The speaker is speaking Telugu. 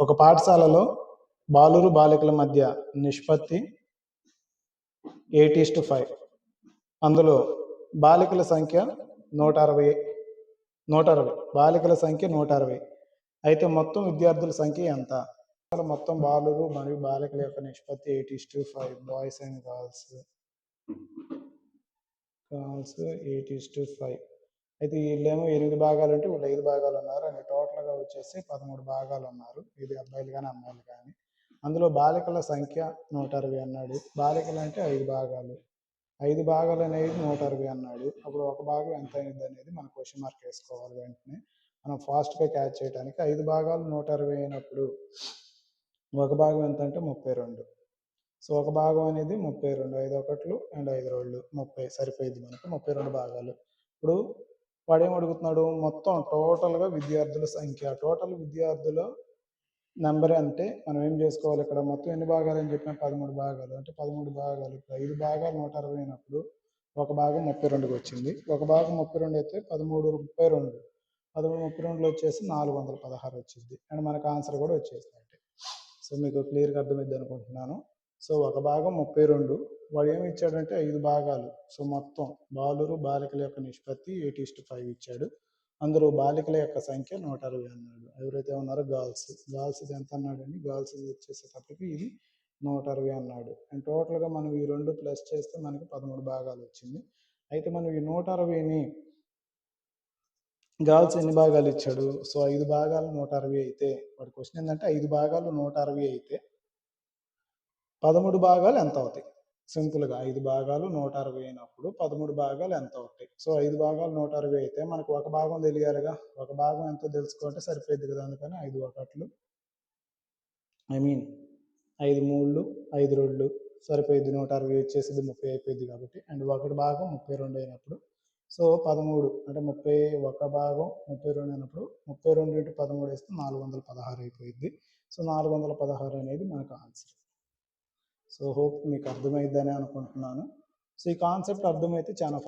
ఒక పాఠశాలలో బాలురు బాలికల మధ్య నిష్పత్తి ఎయిట్ ఈస్ టు ఫైవ్. అందులో బాలికల సంఖ్య నూట అరవై నూట అరవై. బాలికల సంఖ్య నూట అరవై. అయితే మొత్తం విద్యార్థుల సంఖ్య ఎంత? మొత్తం బాలురు మరియు బాలికల యొక్క నిష్పత్తి eight is to five. Boys and girls. Girls eight is to five. అయితే వీళ్ళేమో ఎనిమిది భాగాలు అంటే వీళ్ళు ఐదు భాగాలు ఉన్నారు అని టోటల్గా వచ్చేసి పదమూడు భాగాలు ఉన్నారు. ఇది అబ్బాయిలు కానీ అమ్మాయిలు కానీ అందులో బాలికల సంఖ్య నూట అరవై అన్నాడు. బాలికలు అంటే ఐదు భాగాలు. ఐదు భాగాలు అనేది నూట అరవై అన్నాడు. అప్పుడు ఒక భాగం ఎంత అయింది అనేది మనం క్వశ్చన్ మార్క్ వేసుకోవాలి వెంటనే. మనం ఫాస్ట్గా క్యాచ్ చేయడానికి ఐదు భాగాలు నూట అరవై అయినప్పుడు ఒక భాగం ఎంత అంటే ముప్పై రెండు. సో ఒక భాగం అనేది ముప్పై రెండు. ఐదు ఒకట్లు అండ్ ఐదు రోళ్ళు. ముప్పై సరిపోయింది మనకు. ముప్పై రెండు భాగాలు. ఇప్పుడు వాడు అడుగుతున్నాడు? మొత్తం టోటల్గా విద్యార్థుల సంఖ్య. టోటల్ విద్యార్థుల నెంబర్ అంటే మనం ఏం చేసుకోవాలి ఇక్కడ? మొత్తం ఎన్ని భాగాలు అని చెప్పిన పదమూడు భాగాలు. అంటే పదమూడు భాగాలు. ఇప్పుడు ఐదు భాగాలు నూట అరవై అయినప్పుడు ఒక భాగం ముప్పై రెండుకి వచ్చింది. ఒక భాగం ముప్పై రెండు అయితే పదమూడు ముప్పై రెండు. పదమూడు ముప్పై రెండులో వచ్చేసి నాలుగు వందల పదహారు వచ్చింది. అండ్ మనకు ఆన్సర్ కూడా వచ్చేసింది. అంటే సో మీకు క్లియర్గా అర్థమైంది అనుకుంటున్నాను. సో ఒక భాగం ముప్పై రెండు. వాడు ఏమి ఇచ్చాడంటే ఐదు భాగాలు. సో మొత్తం బాలురు బాలికల యొక్క నిష్పత్తి ఎయిట్ ఇస్ట్ ఫైవ్ ఇచ్చాడు. అందరూ బాలికల యొక్క సంఖ్య నూట అరవై అన్నాడు. ఎవరైతే ఉన్నారో గర్ల్స్. గర్ల్స్ ఎంత అన్నాడని గర్ల్స్ వచ్చేసేటప్పటికి ఇది నూట అరవై అన్నాడు. అండ్ టోటల్గా మనం ఈ రెండు ప్లస్ చేస్తే మనకి పదమూడు భాగాలు వచ్చింది. అయితే మనం ఈ నూట అరవైని గర్ల్స్ ఎన్ని భాగాలు ఇచ్చాడు? సో ఐదు భాగాలు నూట అరవై అయితే వాడి క్వశ్చన్ ఏంటంటే ఐదు భాగాలు నూట అరవై అయితే పదమూడు భాగాలు ఎంత అవుతాయి? సింపుల్గా ఐదు భాగాలు నూట అరవై అయినప్పుడు పదమూడు భాగాలు ఎంత అవుతాయి? సో ఐదు భాగాలు నూట అరవై అయితే మనకు ఒక భాగం తెలియాలిగా. ఒక భాగం ఎంతో తెలుసుకుంటే సరిపోయింది కదా అందుకని ఐదు ఒకట్లు. ఐ మీన్ ఐదు మూడు ఐదు రెండు సరిపోయింది నూట అరవై వచ్చేసింది ముప్పై అయిపోయింది కాబట్టి. అండ్ ఒకటి భాగం ముప్పై రెండు అయినప్పుడు. సో పదమూడు అంటే ముప్పై ఒక భాగం ముప్పై రెండు అయినప్పుడు ముప్పై రెండు ఇంటూ పదమూడు వేస్తే నాలుగు వందల పదహారు అయిపోయింది సో నాలుగు వందల పదహారు అనేది మనకు ఆన్సర్. సో హోప్ మీకు అర్థమైందని అనుకుంటున్నాను. సో ఈ కాన్సెప్ట్ అర్థమైతే చాలా